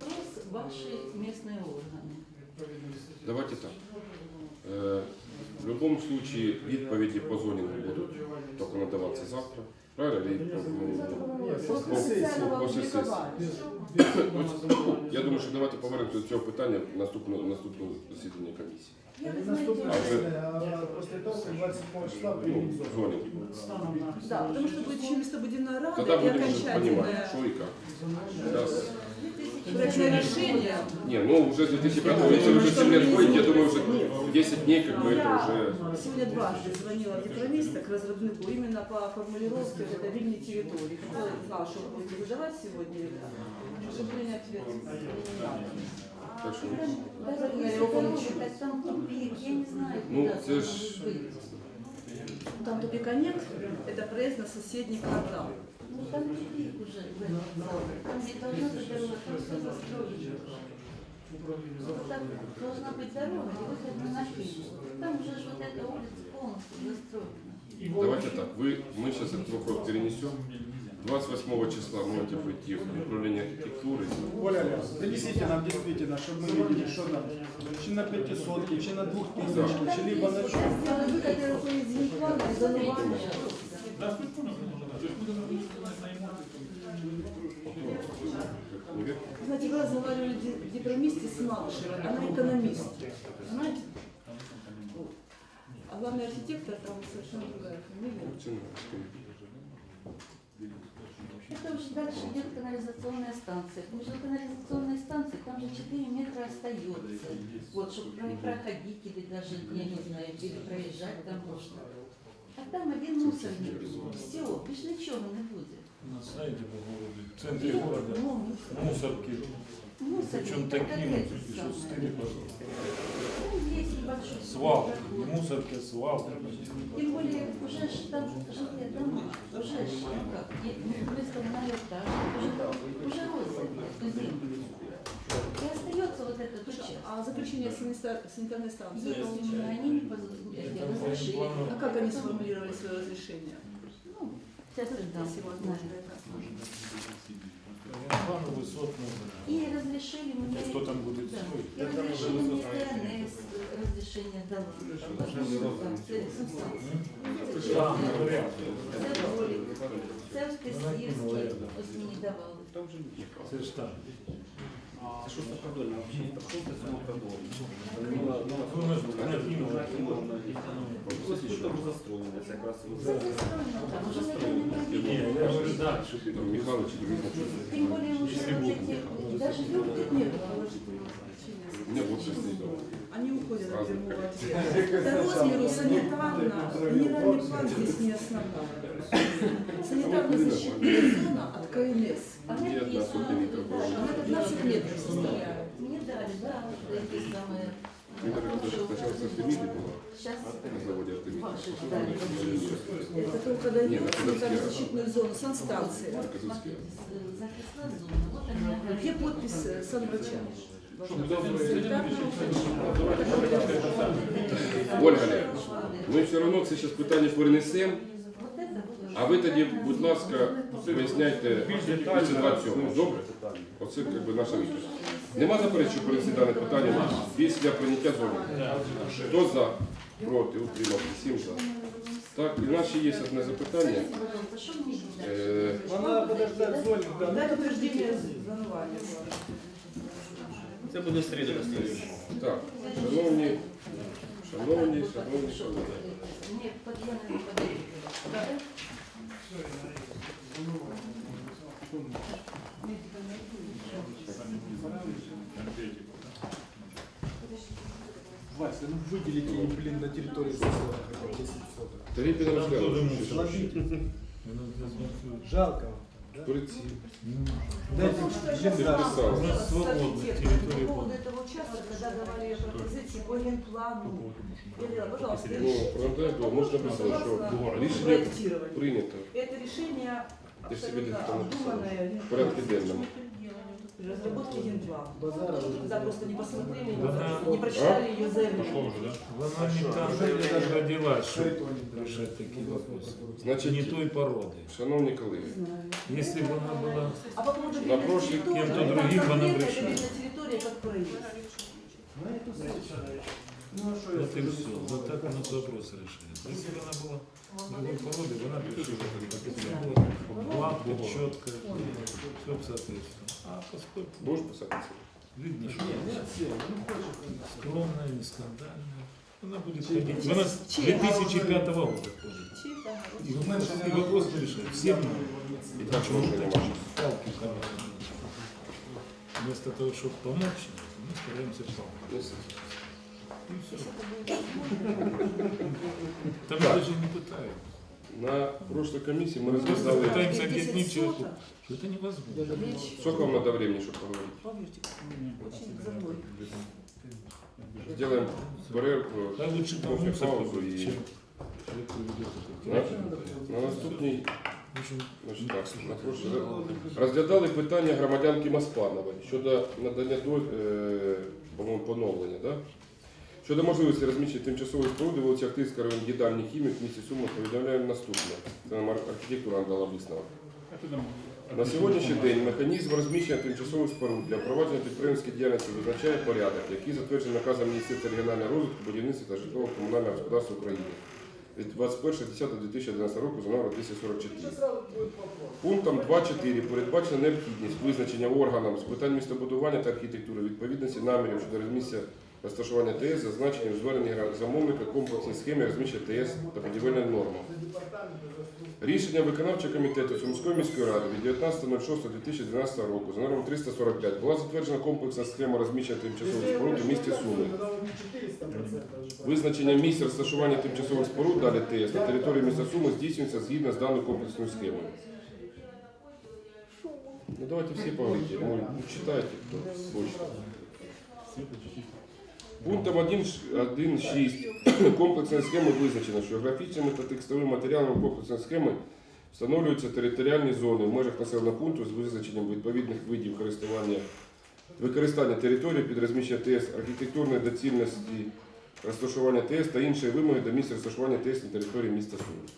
Вопрос ваши местные органы. Давайте так. Е, В будь-якому случае відповіді по зонінгу будуть тільки надаватися завтра. Правильно? І, ну, Официального После сессии. опубликования. ну, Я думаю, що давайте повернемося до цього питання в наступному наступному засіданні комісії. Я, вы Наступне знаете, засідання, а після того 27 числа Ну, приймемо зону. зонінг. Да, потому что будет еще местобудивная рада Тоді и будемо вже розуміти, окончательное що і як. Зараз. решение. Не, ну уже с 2005 года, если уже 7 лет ходите, я думаю, уже 10 дней как бы это уже... сегодня дважды звонила в экономиста к разрабнику именно по формулировке вот этой вильной территории. Хотела, знала, что вы будете задавать сегодня, к сожалению, ответ не надо. Так що, Ну, там ж-. Там тупика нет, это проезд на соседний квартал. Ну там тупик уже в этом зоне. Там не должна быть дорога, там все застроено. Вот так должна быть дорога, и выход на Накипу. Там уже ж вот эта улица полностью застроена. давайте так, вы, мы сейчас этот вопрос перенесем. 28 числа можете прийти в управление архитектуры. Оля, принесите нам действительно, чтобы мы видели, что нам, чи на 500, чи на 2000, чи либо на что. Сделали выход из генплана, зонирование. Знаете, вы разговаривали в дипломисте с Малышевой, она экономист. Знаете? Вот. А главный архитектор там совершенно другая фамилия. Это уже дальше идет канализационная станция. Между канализационной станцией там же 4 метра остается. Вот, чтобы про- проходить или даже, я не знаю, или проезжать там можно. А там один мусорник. Все, нічого не буде. У нас, знаете, по городу, в центре города Ну, мусорки. Мусорник, Причем это такие, это что стыли пошли. Там есть небольшой Свалки, не мусорки, а свалки. Тем более уже ж там жилые дома, уже ж, ну как, ну, выставленный этаж, уже, уже землю. И остается вот этот участок. А заключение санита- санитарной станции? Есть, они не позволили, разрешили. А как они сформулировали свое разрешение? Ну, сейчас дам. Если возможно это. Плану высот нужно. И разрешили мне... Кто там будет Да. строить? И разрешили мне ТНС, разрешение дала. Да, говорят. Це Волік, це Стесівський, ось мені давали. Це ж там. Это продольно вообще? Это просто самопродольно. Ну, ми ж накинули. Что там застроено? Это как раз вот Це застроєно там, вже не Ні, я говорю, так, що ти Там Михайлович не Тем более уже даже люди Нет положительного заключения. У меня вот сейчас не дал. Они уходят от прямого ответа. По размеру санитарно, генеральный план здесь не основной. Санитарно-защитная зона от КНС. А Ни одна сотня метров было. Она 15 метров составляет. Мне дали, да, вот эти самые... Мне это сначала с Артемиды было, Сейчас на заводе Артемиды. ваши Потом дали. Это только дает санитарно-защитную зону, они Где подпись э, санврача? Ольга ми все одно це зараз питання перенесемо, а ви тоді, будь ласка, виясняйте після 27 добре? Оце якби наша відповідь. Нема заперечень перенести дане питання після прийняття зони. Хто за? Проти, утримався, сім за. Так, і в нас ще є одне запитання. Пожалуйста, что мне делать? Е, Нам надо подождать зону, да. Дай подтверждение зонування. Это будет среда следующая. Так, шановні, шановні, шановні, шановні. Мне подъемный не подойдет. Вася, ну выделите им, блин, на территории засела хотя бы 10 соток. Тарифи не розглянули. Ловите. Ну, я смотрю. Жалко вам. да? Перед цим. Дайте, блин, да. Написал. У нас свободна территория. По поводу этого участка, когда давали пропозиції по генплану, я говорила, пожалуйста, Ну, правда, да, можна написати, що рішення прийнято. Это решение Ты ж себе абсолютно где-то написала. обдуманное. В порядке денному. При разработке генплана. Когда просто не посмотрели, не прочитали ее Пошло заявление. уже, да? Вона не там де родилась, щоб решать такі вопроси. Не Значить, той породи. шановні колеги, Якщо б вона була А по поводу На территории, кем-то другим она это территория как проезд. Ну а що я От і скажу? все. Вот так у нас вопрос решается. Если бы она была другой породы, вона б решила, как это было. Гладко, четко, все соответственно. А поскольку будеш писати? видно, что Ні, не все, ну хочу. скромная, не скандальная, она будет ходить. Она с 2005 года ходит. И вопрос, и вопрос решает. Все І так, що вже нема. палки камеры. Вместо того, чтобы помочь, мы стараемся помочь. И все. Там даже не пытают. На прошлой комісії ми Просто розглядали. пытаемся 10 объяснить человеку, соток. что это невозможно. Сколько вам надо времени, щоб поговорити? Поверьте, очень за мной. Сделаем перерву, Да лучше кофе, помыться, паузу чем і человек ведет на, это. на наступній В общем, Значить так, на прошлий- розглядали питання громадянки Маспанової щодо надання до, е, по-моєму, поновлення, да? Щодо можливості розміщення тимчасової споруди вулиця Ахтирська район їдальні хімік в місті Суми повідомляємо наступне. Це нам архітектура надала висновок. На сьогоднішній день механізм розміщення тимчасових споруд для впровадження підприємницької діяльності визначає порядок, який затверджений наказом Міністерства регіонального розвитку, будівництва та житлово-комунального господарства України від 21.10.2011 року за номером 244. Пунктом 2.4 передбачена необхідність визначення органам з питань містобудування та архітектури відповідності намірів щодо розміщення розташування ТС, зазначені у зверненні замовника комплексній схемі розміщення ТС та будівельних норм. Рішення виконавчого комітету Сумської міської ради від 19.06.2012 року за номером 345 була затверджена комплексна схема розміщення тимчасових споруд у місті Суми. Визначення місць розташування тимчасових споруд далі ТС на території міста Суми здійснюється згідно з даною комплексною схемою. Ну давайте всі поговорите, ну, читайте, хто хоче. Пунктом 1.6 комплексної схеми визначено, що графічними та текстовими матеріалами комплексної схеми встановлюються територіальні зони в межах населеного пункту з визначенням відповідних видів користування використання території під розміщення ТС, архітектурної доцільності розташування ТС та інші вимоги до місця розташування ТС на території міста Суми.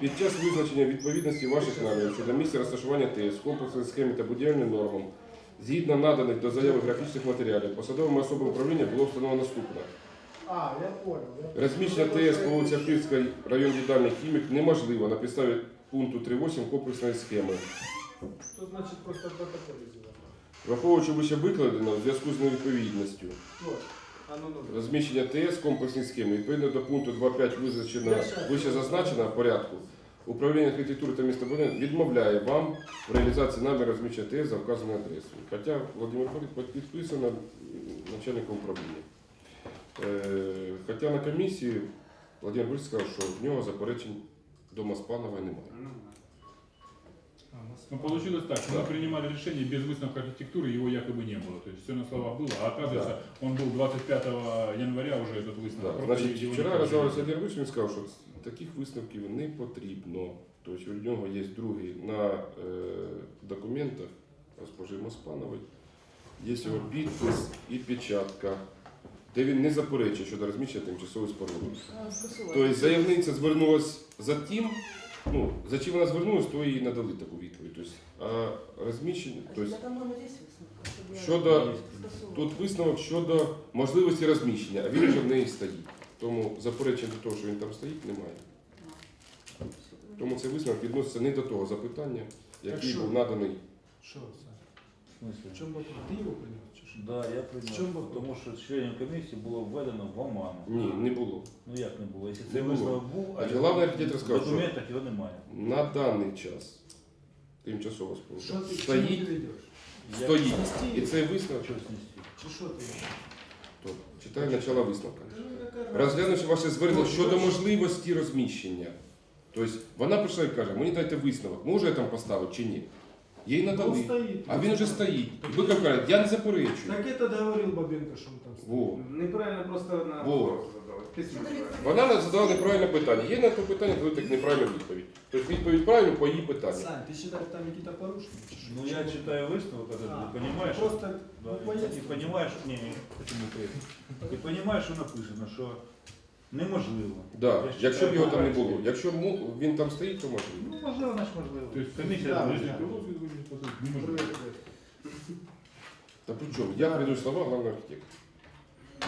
Під час визначення відповідності ваших намірів щодо місця розташування ТС, комплексної схеми та будівельним нормам, згідно наданих до заяви графічних матеріалів, посадовими особами управління було встановлено наступне. А, я понял. Розміщення ТС по вулиці Ахтирська, район їдальний хімік неможливо на підставі пункту 3.8 комплексної схеми. Тут, значить, просто протокол зробили. Враховуючи вище викладено в зв'язку з невідповідністю. А ну, ну. Розміщення ТС комплексній схеми відповідно до пункту 2.5 визначено вище зазначеного порядку. Управління архітектури та містобудування відмовляє вам в реалізації наміру розміщення за вказаною адресою. Хоча Володимир Форик підписано начальником управління. Е, Хоча на комісії Володимир Борисович сказав, що в нього заперечень до Маспанова немає. Ну, получилось так, что мы принимали решение без выставки архитектуры, его якобы не было. То есть все на словах было, а оказывается, он был 25 января уже этот выставок. Да. Просто Значить, его не вчора получили. розмовляв Володимир Борисович, він сказав, що таких висновків не потрібно. Тобто у нього є другий на е, документах госпожи Моспанової, є його підпис і печатка, де він не заперечує щодо розміщення тимчасової споруди. А, скасувати. Тобто заявниця звернулася за тим, ну, за чим вона звернулася, то їй надали таку відповідь. Тобто, а розміщення, тобто, Я, по-моему, здесь выставка, чтобы я Щодо- скасовывала. Тут висновок щодо можливості розміщення, а він вже в неї стоїть. Тому заперечень до того, що він там стоїть, немає. Тому цей висновок відноситься не до того запитання, який що? був наданий. Що це? В смысле? В чому вопрос? Ти його прийняв? Чи що? Да, я В прийняв. чому вопрос? Тому що членів комісії було введено в оману. Ні, не було. Ну як не було? Якщо Не цей було. висновок був, Значить, головний архітектор в сказав, що документах його немає. на даний час тимчасова Що споруда ти, чому стоїть? Стоїть. І цей висновок, Що снести? Чи що ти? то, читаю начало висновка. Та ну, яка разниця? Розглянувши ваше звернення щодо можливості розміщення. Тобто вона прийшла і каже, мені дайте висновок, можу я там поставити чи ні. Їй Он надали. стоит. А він вже стоїть. Ви кажете, я не заперечую. Так это говорил Бабенко, что он там стоит. Во. Неправильно просто на Во. вопрос задали. Письмо неправильно. Вона не задала неправильне питання. Їй на це питання дали так неправильну відповідь. Тобто відповідь правильно по її питанню. Сань, ты считаешь, там какие-то порушения? Ну я читаю висновок, этот, А, ты понимаешь, Просто, да, ну, и, поясни. и понимаешь, не, не, почему поясню. І понимаешь, що написано, що неможливо. Да. Я Якщо б його там не читаю, було. Якщо му- він там стоїть, то можливо. Ну, можливо, значить можливо. То есть Комісія Да, Подожди, визначить. пилот вызвали, по сути, не может Привет, быть. привет. Та при чому? Я прийду слова главного архітектора.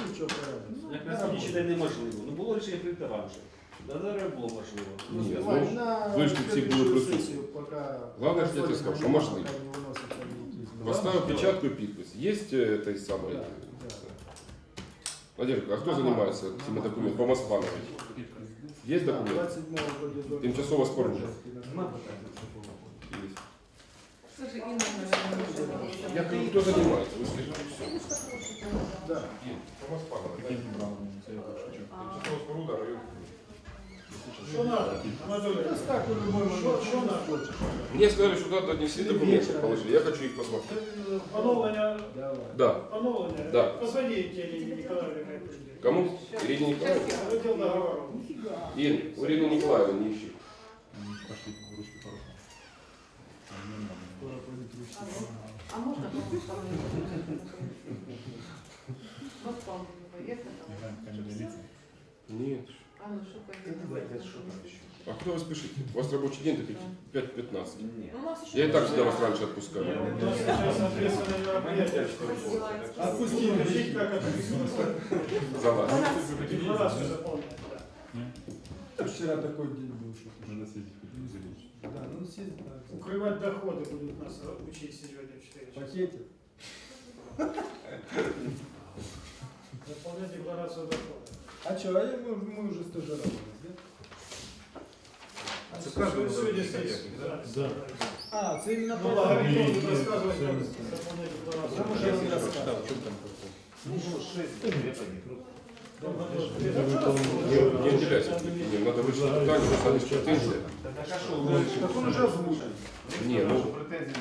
Ну, что, правильно. Як на суді считай неможливо. Ну було рішення прийти раніше. Да зараз було можливо. Ну, Ні, сказали, ну, На ви ж тут всі були следующую присутні. сессию, пока- Главное, пока что я тебе сказал, пока что можливо. не выносятся никакие Поставив печатку і підпис. Є е, той самий. Да, да. Надежда, а хто займається цими документами? По Москванович. Є Да, документи? 27 вроде до- Тимчасова споруда. Нема питань. Є. Слушай, Инна, наверное, Я кажу, хто займається? Ви скажіть. Да. По Москванович. Каким правом? Это я так шучу. Тимчасова споруда, район. Что надо? Анатолий, да так в любой момент. Что надо? Мне сказали, что надо отнести документы положили. Я хочу их посмотреть. Поновлення, Давай. Да. поновлення. Да. Позвоніть Ірині Ніколаївні, хай прийде. Кому? Ирине Николаевне? Виділ договору. Ин, у Ирины Николаевны не ищи. Они пошли ручки по рукам. А мне надо. Скоро пойдет ручки. А можно по-моему, Вот там поехали. Играем в каменные лица. Нет. А ну что? А куда вы спешите? У вас рабочий день до 5.15. Ні. У нас еще Я и так всегда вас раньше отпускаю. У нас сейчас ответственное мероприятие. Отпусти Скажите, как это За вас. декларацию заполнять. Вчера такой день был, что Надо съездить в телевизоре. Да, ну съездить надо. Укрывать доходы будут нас учить сегодня в 4 часа. Пакетик. Заполнять декларацию дохода. А что, а я, мы, мы уже стажировались, да? А Це каждый сегодня раз здесь стоять. запись. А, це именно Ну, по Логарифм Нет, будет нет, рассказывать, всё как не заполнять Там декларацию. уже не рассказывал. Ну, шесть, я пойми. Не уделяйся. Не, надо вышить питание, написали претензии. Так а що, Так он уже озвучил. Не, ну,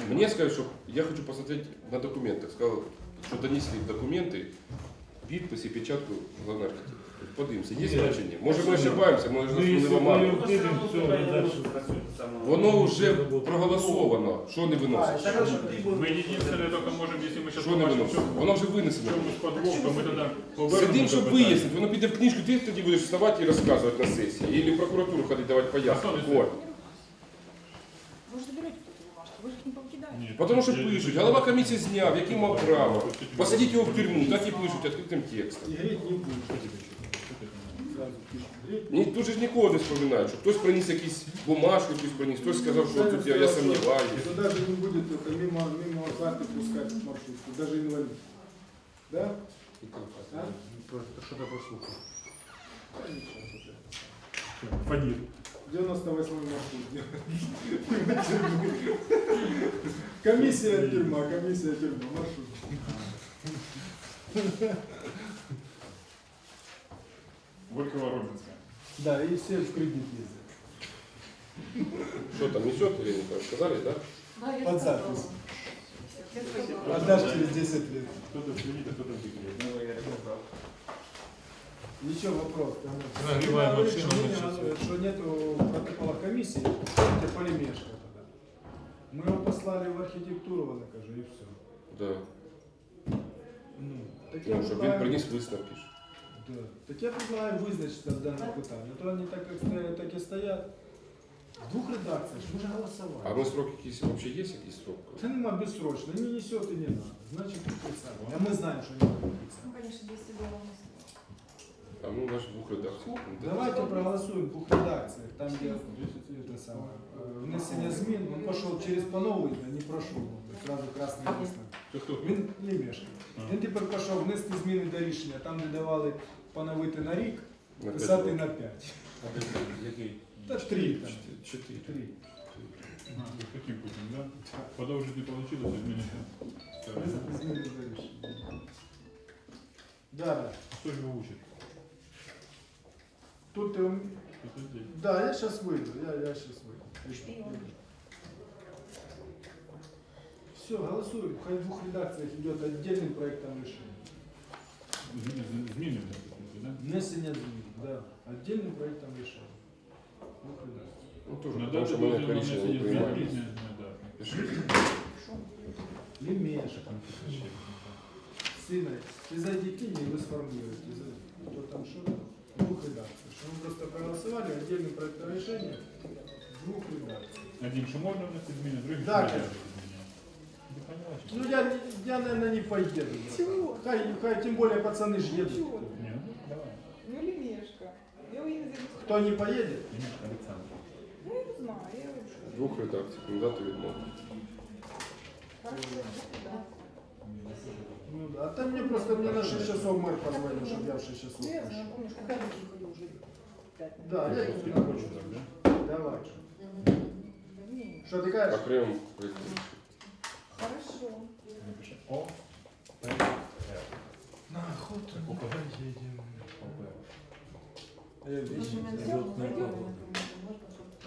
Мне сказали, что я хочу посмотреть на документах. Сказал, что донесли документы, підпис і печатку главного архітектора. Подивимося, є значення. Може ми ошибаємося, може нас Ну, якщо не ми мало. обидимо, все, дальше. Воно вже проголосовано, що не виносить. Мы единственное только можем, если мы сейчас Що не виносить? Воно вже в винесено. чем подвох, то мы тогда повернемо Сидим, це щоб питання. вияснити. Воно піде в книжку, ти тоді будеш вставати і розказувати на сесії. Або в прокуратуру ходити давати пояснення. Антон, От. Вы же заберете эту бумажку, вы же их не покидаете. Нет, Тому що я- пишуть, голова комісії зняв, який мав право. Посадіть його в тюрму, так і пишуть відкритим текстом. И греть не будет. Сразу пишут. Греть Ні, тут же ж нікого не споминають, що хтось приніс якісь бумажки, хтось приніс, хтось сказав, що тут я, я сумніваюся. Что даже не будет только мимо, мимо карты пускать маршрутку, даже инвалид. Да? А? Що-то послухав. Да, ничего, слушай. Фадир. 98 маршрут. Комиссия тюрьма, комиссия тюрьма, маршрут. Горького Родинская. Да, и все в кредит ездят. Що там несет или не Сказали, да? Да, я Под запись. Отдашь через 10 лет. Кто-то в кредит, а кто-то в кредит. Ничего, вопрос. Там, Нагреваем Говорит, машину, что, нет, что нету протокола комиссии, это полемешка тогда. Мы его послали в архитектуру, вона каже, и все. Да. Ну, так я Ну, щоб він приніс висновки. ж. Да. Так я предлагаю визначитися в даному питанні. То вони так, як стоять, так і стоять. В двох редакціях, ж ми ж голосували. А ми срок якийсь, вообще є якийсь срок? Це нема безсрочно, не несет и не надо. Значит, подписали. А мы знаем, что не надо подписать. Ну, конечно, 200 долларов. А ну наш двох редакцій. Давайте проголосуем в двух редакциях, там где это самое, э, внесение змін, он пошел через поновлення, не пройшов, сразу красний лист. Він лімешка. Він тепер пішов внести зміни до рішення, там, не давали поновити на рік, писати на 5. Який? Та 3 там. 4. Таким путем, да? Подовжить не получилось, изменить. Зміни до рішення. Далі. Хто ж його учить? Тут е, ти... Да, я зараз вийду, я зараз вийду. все, голосуем. Хай в двух редакциях идет отдельным проектом решения. Зміни, зміни внести, да? Внесення змін, да. Отдельным проектом решения. В двух редакциях. Ну, теж, Надати тому що ми дозвіл на не рішення не внесення приймаємо. змін не- не дати. Пишіть. Лемешка. Сына, ты зайди к ним, и вы сформируете. За- Кто там что? В двух редакциях. Что мы просто проголосовали отдельным проектом решения в двух редакциях. Один, що можна внести зміни, другим, Да, що не конечно. можна зміни. Ну я, не- я наверное, не поеду. Чего? Хай, хай, тем более пацаны ж едут. Чего? Ні, ну, давай. Ну, Лемешка. Я его не знаю. Кто не поедет? Денис Олександр. Ну, я не знаю, я решу. Двох редакцій, кандидати відмови. Хорошо, да. Ну, да. А там мне просто мне на 6 часов мэр позвонил, чтобы я в 6 часов Ну, я пришел. знаю, помнишь, когда я ходил уже пять Да, я Я не не хочу так, да? Давай. Не, Что ты кажешь? Окремо проєкт. Хорошо. Напиши. О, П, Р. На охоту не поедем. О, П. Я вещи Зайдем, зайдем.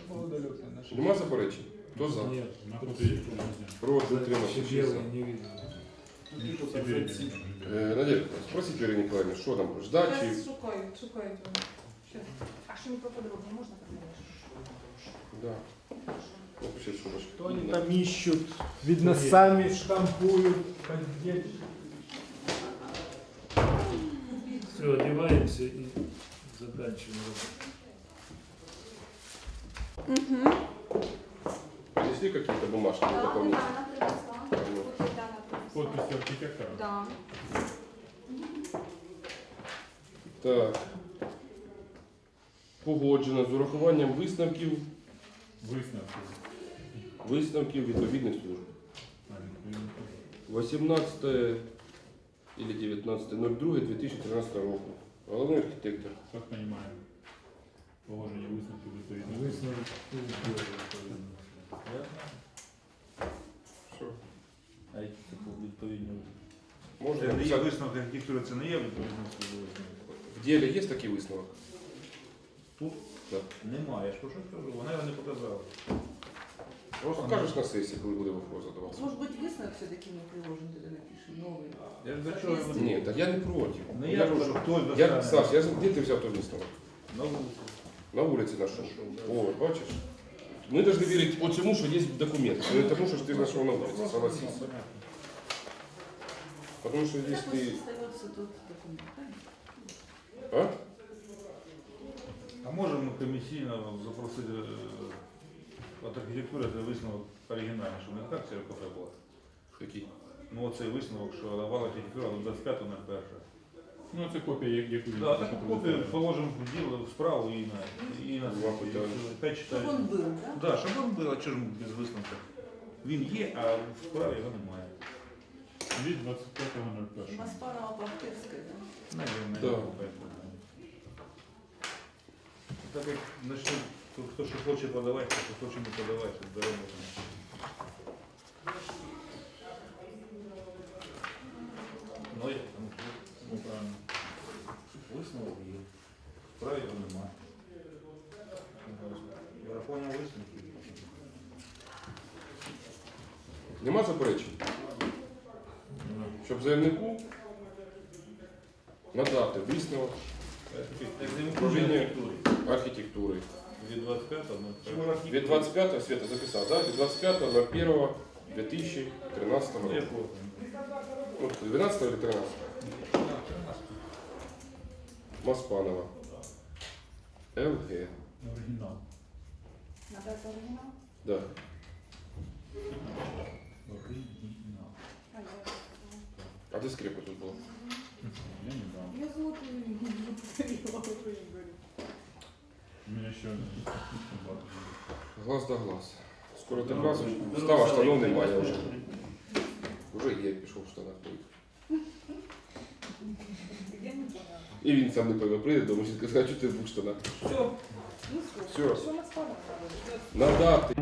Удалённо наши. Нема заперечень? Хто за? Нет, На фото є хто не Проти, утримався, Вообще шість за. белый не видно. Ну, ты тут Сибирі. отзывай. Е, Надія, спросіть Вірі Ніколаївні, що там, ждать чи... Сейчас шукають, шукають вони. Щас. А що не поподробнее можна Да. Напишіть, що ваш. Что они там ищут? Видно, сами штампуют. Все, одеваемся и заканчиваем работу. Принесли какие-то бумажки на дополнение? Подпись архітектора. Да. Так. Погоджено з урахуванням висновків, Висновки. Висновків відповідних служб. 18 или 19.02.2013 року. Головний архітектор. Как понимаю. Положення висновків відповідно. Высновок. Що? А які це відповідні? Можна Це не є написати. висновок архітектури, це не є відповідно службовий. В ділі є такий висновок? Тут? Так. Немає, я ж про що кажу, вона його не показала. Просто скажеш на сесії, коли буде вопрос задаватися. Может быть, выставок все-таки не приложим, тогда напишем новый. Я ж до чого його Ні, так я не проти. Не Я я ж- прошу, хтось Я, достане. Саш, я ж де ти взяв той висновок? На вулиці. На вулиці знайшов. О, бачиш? Ми повинні вірити от цьому, що є документ, а не тому, що ж ти знайшов на вулиці. Согласись. Тому що Так якщо... вот остается тут документ. правильно? А? А можемо комісійно запросити е, от архітектури цей висновок оригінальний, щоб не так це кафе була. Який? Ну оцей висновок, що давала архітектура до 25 на перше. Ну, це копія, як- яку він Да, таку копію предоставив. положимо в діло в справу і на і на Два питання. Хай Чтобы читають. он был, да? Да, щоб він був, а чого ж без висновка? Він є, а в справі його немає. Від 25.01. Маспарова Бахтырская, да? Наверное, Да. я поэтому. Так як начнуть, хто, хто що хоче подавати, хто хоче не подавати, доработано. Ну, як там, ну, правильно. Висновок є. Справі його немає. Я понял висновки. Нема заперечень? Щоб заявнику надати висновок Управління архітектури. Від 25 на Від 25 Света записав, да? Від 25 на 1 2013 року. Якого? Ну, 12 или 13? Маспанова. ЛГ. Оригінал. Надо это оригинал? Да. Оригінал. А, я- А де скрепа тут була? Я не знаю. Я золотую не говорю. У меня еще Глаз да глаз. Скоро ти глаз. Става штанов немає вже. Уже є, пішов в штанах. Я не поняла. І він сам не пойме, прийде до мужчинки, скаже, що ти в двох штанах. Все. Ну, Всё. Что у нас пора? Надати